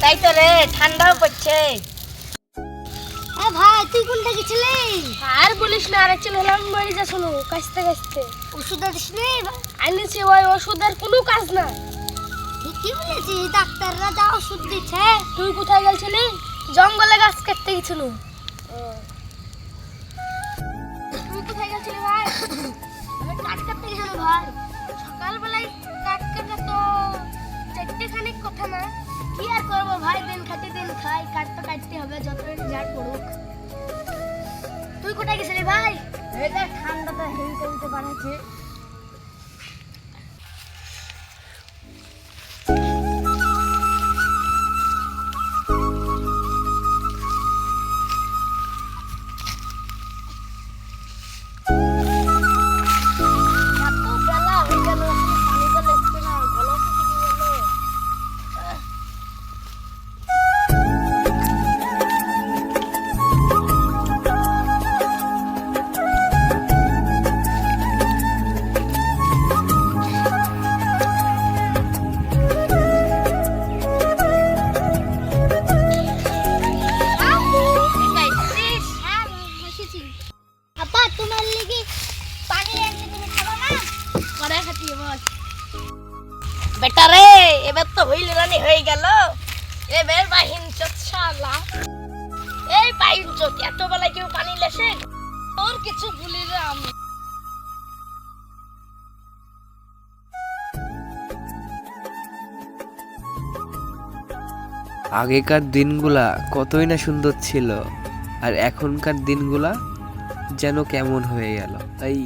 তাই তো রে ঠান্ডাও পড়ছে। ভাই তুই কোনটা গেছিলি? আর বলিস না আর চলে হলাম বাড়ি যা শোনো কাছতে কাছতে ওষুধ আনিস আনিছি ওষুধের কোনো কাজ না বলেছি ডাক্তাররা যা ওষুধ দিচ্ছে। তুই কোথায় গেছিলি? জঙ্গলে গাছ কাটতে গেছিল। তুই কোথায় গেছিলি ভাই? আমি কাটতে গেছিল ভাই। সকালবেলায় কাটা তো কথা না। কি আর করব ভাই? দিন খাটি দিন খাই, কাটতে কাটতে হবে, যতই ঝাড় পড়ুক তুই কোথায় গেছিলি ভাই? এটা ঠান্ডাটা হেভি কমতে পারছে এবার তো রানি হয়ে গেল। এবার বাহিন এই বাহিন এত কেউ পানি লেসে তোর কিছু আমি। আগেকার দিনগুলা কতই না সুন্দর ছিল, আর এখনকার দিনগুলা যেন কেমন হয়ে গেল, তাই